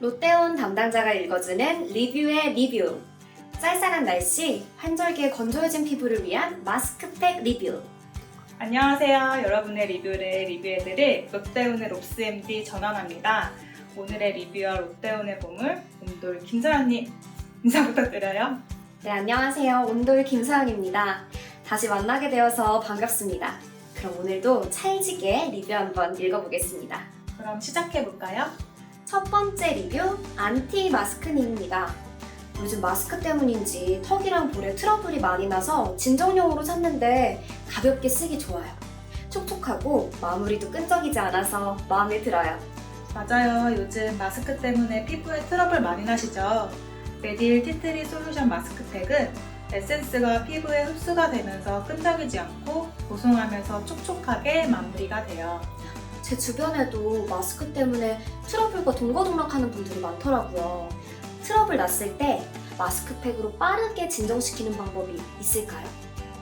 롯데온 담당자가 읽어주는 리뷰의 리뷰. 쌀쌀한 날씨, 환절기에 건조해진 피부를 위한 마스크팩 리뷰. 안녕하세요. 여러분의 리뷰를 리뷰해드릴 롯데온의 롭스 MD 전환합니다. 오늘의 리뷰와 롯데온의 보물 온돌 김서연님 인사 부탁드려요. 네, 안녕하세요. 온돌 김서연입니다. 다시 만나게 되어서 반갑습니다. 그럼 오늘도 찰지게 리뷰 한번 읽어보겠습니다. 그럼 시작해볼까요? 첫 번째 리뷰, 안티 마스크님입니다. 요즘 마스크 때문인지 턱이랑 볼에 트러블이 많이 나서 진정용으로 샀는데 가볍게 쓰기 좋아요. 촉촉하고 마무리도 끈적이지 않아서 마음에 들어요. 맞아요. 요즘 마스크 때문에 피부에 트러블 많이 나시죠? 메딜 티트리 솔루션 마스크팩은 에센스가 피부에 흡수가 되면서 끈적이지 않고 보송하면서 촉촉하게 마무리가 돼요. 제 주변에도 마스크 때문에 트러블과 동거동락하는 분들이 많더라고요. 트러블 났을 때 마스크팩으로 빠르게 진정시키는 방법이 있을까요?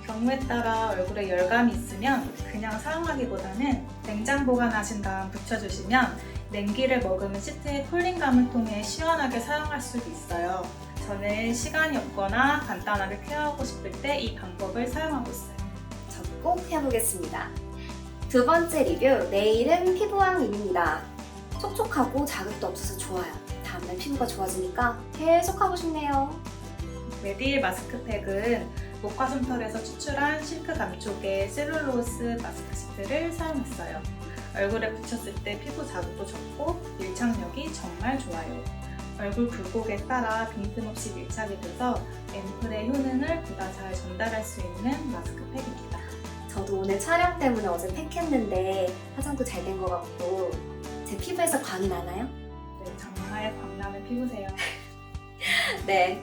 경우에 따라 얼굴에 열감이 있으면 그냥 사용하기보다는 냉장 보관하신 다음 붙여주시면 냉기를 머금은 시트의 쿨링감을 통해 시원하게 사용할 수도 있어요. 저는 시간이 없거나 간단하게 케어하고 싶을 때 이 방법을 사용하고 있어요. 저도 꼭 해보겠습니다. 두 번째 리뷰, 내일은 피부왕님입니다. 촉촉하고 자극도 없어서 좋아요. 다음날 피부가 좋아지니까 계속 하고 싶네요. 메디일 마스크팩은 목화솜털에서 추출한 실크 감촉의 셀룰로스 마스크 시트를 사용했어요. 얼굴에 붙였을 때 피부 자극도 적고 밀착력이 정말 좋아요. 얼굴 굴곡에 따라 빈틈없이 밀착이 돼서 앰플의 효능을 보다 잘 전달할 수 있는 마스크팩입니다. 저도 오늘 촬영 때문에 어제 팩했는데 화장도 잘 된 것 같고 제 피부에서 광이 나나요? 네, 정말 광나는 피부세요. 네.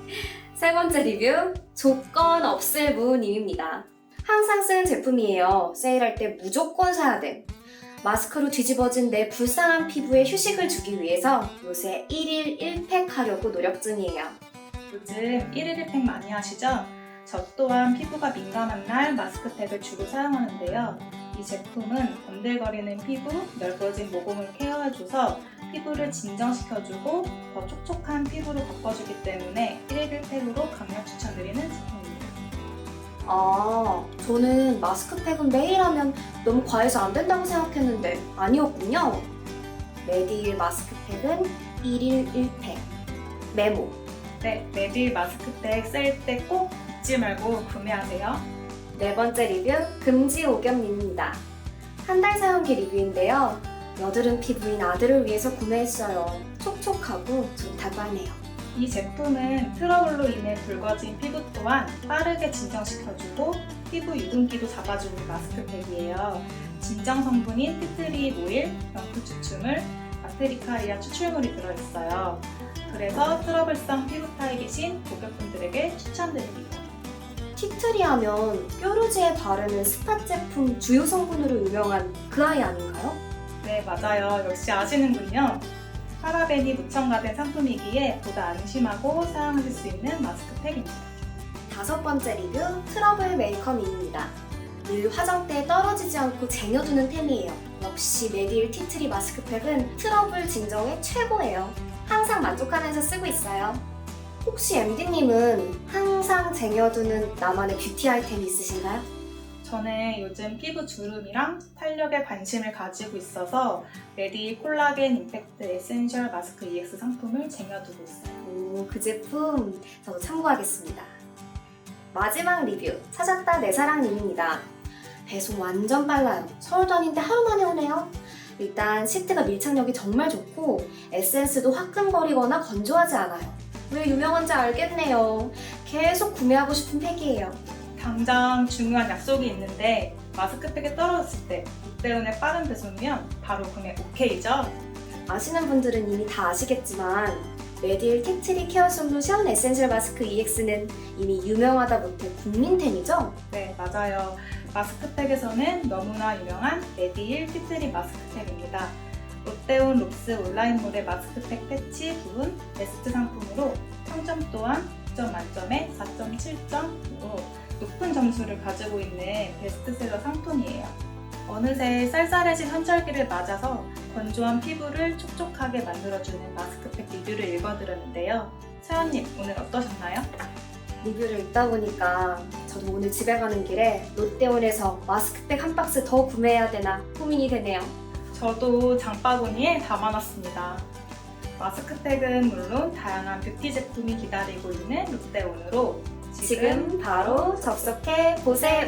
세 번째 리뷰, 조건 없을 무님입니다. 항상 쓰는 제품이에요. 세일할 때 무조건 사야 돼. 마스크로 뒤집어진 내 불쌍한 피부에 휴식을 주기 위해서 요새 1일 1팩 하려고 노력 중이에요. 요즘 1일 1팩 많이 하시죠? 저 또한 피부가 민감한 날 마스크팩을 주로 사용하는데요. 이 제품은 번들거리는 피부, 넓어진 모공을 케어해줘서 피부를 진정시켜주고 더 촉촉한 피부로 바꿔주기 때문에 1일 1팩으로 강력 추천드리는 제품입니다. 아, 저는 마스크팩은 매일 하면 너무 과해서 안 된다고 생각했는데 아니었군요. 메디일 마스크팩은 1일 1팩. 메모. 네, 메딜 마스크팩 쓸 때 꼭 잊지 말고 구매하세요. 네 번째 리뷰 금지 오겹님입니다. 한 달 사용기 리뷰인데요. 여드름 피부인 아들을 위해서 구매했어요. 촉촉하고 좋다고 하네요. 이 제품은 트러블로 인해 붉어진 피부 또한 빠르게 진정시켜주고 피부 유분기도 잡아주는 마스크팩이에요. 진정 성분인 티트리 모일, 명프 추출물, 아프리카리아 추출물이 들어있어요. 그래서 트러블성 피부 타입이신 고객분들에게 추천드립니다. 티트리 하면 뾰루지에 바르는 스팟 제품 주요 성분으로 유명한 그 아이 아닌가요? 네, 맞아요. 역시 아시는군요. 파라벤이 무첨가된 상품이기에 보다 안심하고 사용하실 수 있는 마스크팩입니다. 다섯 번째 리뷰 트러블 메이커미입니다. 늘 화장대에 떨어지지 않고 쟁여두는 템이에요. 역시 메디일 티트리 마스크팩은 트러블 진정에 최고예요. 항상 만족하면서 쓰고 있어요. 혹시 MD님은 항상 쟁여두는 나만의 뷰티 아이템이 있으신가요? 저는 요즘 피부 주름이랑 탄력에 관심을 가지고 있어서 메디 콜라겐 임팩트 에센셜 마스크 EX 상품을 쟁여두고 있어요. 오, 그 제품 저도 참고하겠습니다. 마지막 리뷰 찾았다 내 사랑님입니다. 배송 완전 빨라요. 서울 다니는데 하루 만에 오네요. 일단 시트가 밀착력이 정말 좋고 에센스도 화끈거리거나 건조하지 않아요. 왜 유명한지 알겠네요. 계속 구매하고 싶은 팩이에요. 당장 중요한 약속이 있는데 마스크팩이 떨어졌을 때 롯데온의 빠른 배송이면 바로 구매 오케이죠? 아시는 분들은 이미 다 아시겠지만 메딜 티트리 케어 솔루션 에센셜 마스크 EX는 이미 유명하다 못해 국민템이죠? 네, 맞아요. 마스크팩에서는 너무나 유명한 메디일 티트리 마스크팩입니다. 롯데온 롭스 온라인몰의 마스크팩 패치 부분 베스트 상품으로 평점 또한 9점 만점에 4.7점으로 높은 점수를 가지고 있는 베스트셀러 상품이에요. 어느새 쌀쌀해진 환절기를 맞아서 건조한 피부를 촉촉하게 만들어주는 마스크팩 리뷰를 읽어드렸는데요. 서연님, 오늘 어떠셨나요? 리뷰를 읽다 보니까 저도 오늘 집에 가는 길에 롯데온에서 마스크팩 한 박스 더 구매해야 되나 고민이 되네요. 저도 장바구니에 담아놨습니다. 마스크팩은 물론 다양한 뷰티 제품이 기다리고 있는 롯데온으로 지금 바로 접속해 보세요.